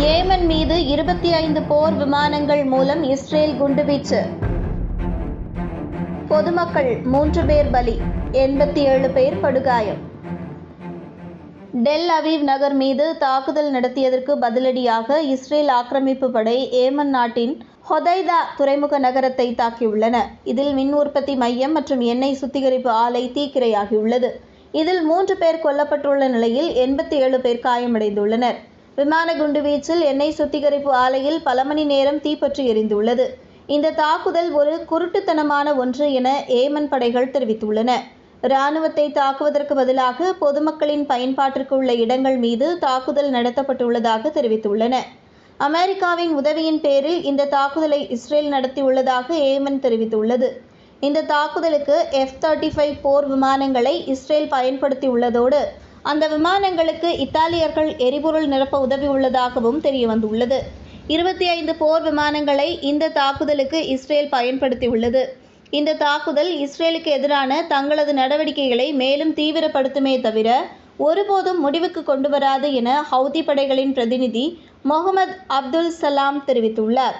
Yemen மீது இருபத்தி ஐந்து போர் விமானங்கள் மூலம் இஸ்ரேல் குண்டுவீச்சு. பொதுமக்கள் மூன்று பேர் பலி எண்பத்தி ஏழு பேர் படுகாயம். டெல் அவீவ் நகர் மீது தாக்குதல் நடத்தியதற்கு பதிலடியாக இஸ்ரேல் ஆக்கிரமிப்பு படை ஏமன் நாட்டின் ஹொதைதா துறைமுக நகரத்தை தாக்கியுள்ளன. இதில் மின் உற்பத்தி மையம் மற்றும் எண்ணெய் சுத்திகரிப்பு ஆலை தீக்கிரையாகியுள்ளது. இதில் மூன்று பேர் கொல்லப்பட்டுள்ள நிலையில் எண்பத்தி ஏழு பேர் காயமடைந்துள்ளனர். விமான குண்டுவீச்சில் எண்ணெய் சுத்திகரிப்பு ஆலையில் பல மணி நேரம் தீப்பற்றி எரிந்துள்ளது. இந்த தாக்குதல் ஒரு குருட்டுத்தனமான ஒன்று என ஏமன் படைகள் தெரிவித்துள்ளன. இராணுவத்தை தாக்குவதற்கு பதிலாக பொதுமக்களின் பயன்பாட்டிற்கு உள்ள இடங்கள் மீது தாக்குதல் நடத்தப்பட்டுள்ளதாக தெரிவித்துள்ளன. அமெரிக்காவின் உதவியின் பேரில் இந்த தாக்குதலை இஸ்ரேல் நடத்தியுள்ளதாக ஏமன் தெரிவித்துள்ளது. இந்த தாக்குதலுக்கு எஃப் தேர்ட்டி ஃபைவ் போர் விமானங்களை இஸ்ரேல் பயன்படுத்தியுள்ளதோடு அந்த விமானங்களுக்கு இத்தாலியர்கள் எரிபொருள் நிரப்ப உதவி உள்ளதாகவும் தெரியவந்துள்ளது. இருபத்தி ஐந்து போர் விமானங்களை இந்த தாக்குதலுக்கு இஸ்ரேல் பயன்படுத்தியுள்ளது. இந்த தாக்குதல் இஸ்ரேலுக்கு எதிரான தங்களது நடவடிக்கைகளை மேலும் தீவிரப்படுத்துமே தவிர ஒருபோதும் முடிவுக்கு கொண்டு வராது என ஹவுதி படைகளின் பிரதிநிதி முகமது அப்துல் சலாம் தெரிவித்துள்ளார்.